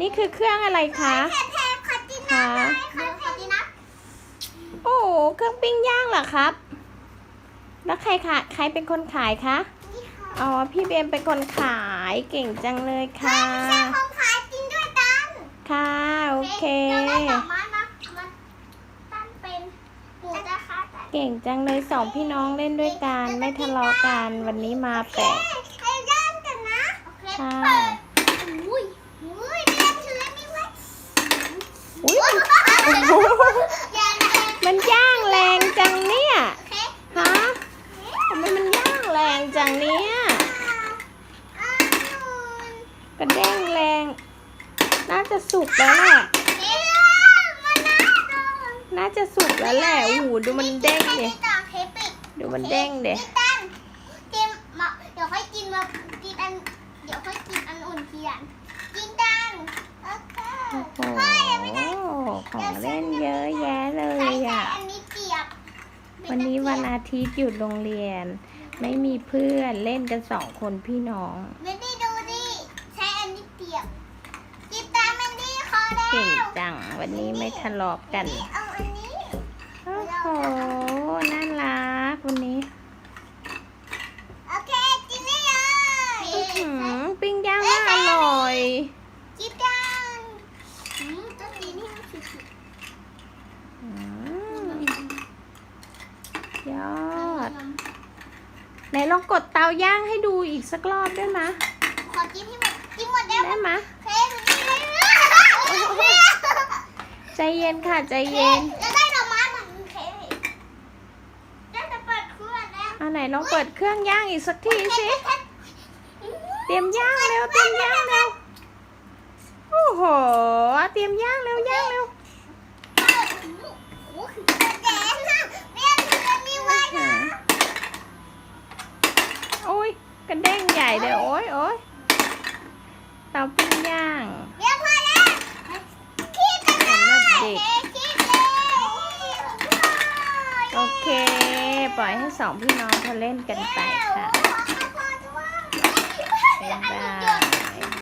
นี่คือเครื่องอะไรคะแพรแพรขอกินน้ำหน่อยขอขอกินน้โอ้โหเครื่องปิ้งย่างเหรอครับ แล้วใครขายใครเป็นคนขายคะำนี่ค่ะอ๋อพี่เบมเป็นคนขายเก่งจังเลยค่ะไม่ใช่ของขายกินด้วยกันค่ะโอเคเราได้ดอกไม้มามาตั้งเป็นหมูจะค่ะเก่งจังเลยสองพี่น้องเล่นด้วยกันไม่ทะเลาะกันวันนี้มาแปลกให้ย่างกันนะโอเคค่ะ เปิดอุ้ยอุ้ยเรียนถือนี่ไว้ อุ้ยมัน ย่างเอง มันย่างแรงจังเนี่ยโอเคฮะทำไมมันย่างแรงจังเนี่ยอ่าอ่านกระเด้งแรง น่าจะสุกแล้วแหละเอ๊ะมันน่าโดนน่าจะสุกแล้วแหละโอ้โหดูมันเด้งดิอันนี้ต่างเทปปิกดูมันเด้งดิกินกันกินมาเดี๋ยวค่อยกินมากินอัน เดี๋ยวค่อยกินอันอุ่นทีหลังกินกันโอเค โอ้โหเฮ้ยยังไม่ได้ของเล่นเยอะแยะเลใช้ยใช้อะอันนี้เปียกวันนี้วันอาทิตย์หยุดโรงเรียน ไม่มีเพื่อนเล่นกันสองคนพี่น้อง ไม่ได้ดูดิ ใช้อันนี้เปียกกินตามมันดีคอแล้วเก่งจัง วันนี้ไม่ทะเลาะกันนี่เอาอันนี้ โอ้โห น่ารักวันนี้ โอเคกินได้เลย อื้อหือปิ้งย่างน่าอร่อย กินกันอืมต้องกินให้มันสุก อืม ๆ ยอด ไหนลองกดเตาย่างให้ดูอีกสักรอบได้ไหมะขอกินให้หมดกินหมดแล้วได้ไหมะเค้กนี่เลยใจเย็นค่ะใจเค้เย็นกจะได้ดอกไม้เหมือนเค้กได้จะเปิดเครื่องแล้วเอาไหนลองเปิดเครื่องย่างอีกสักทีสิเตรียมย่างเร็วเตรียมย่างเร็วโอ้โหเตรียมย่างเร็วย่างเร็ว กระเด้งใหญ่เลยโอ้ยโอ้ยเตาปิ้งย่างเรียนพอแล้วคีบกันเลยสำหรับเด็กคีบเลยโอเค ปล่อยให้สองพี่น้องเขาเล่นกันไปค่ะบ๊ายบาย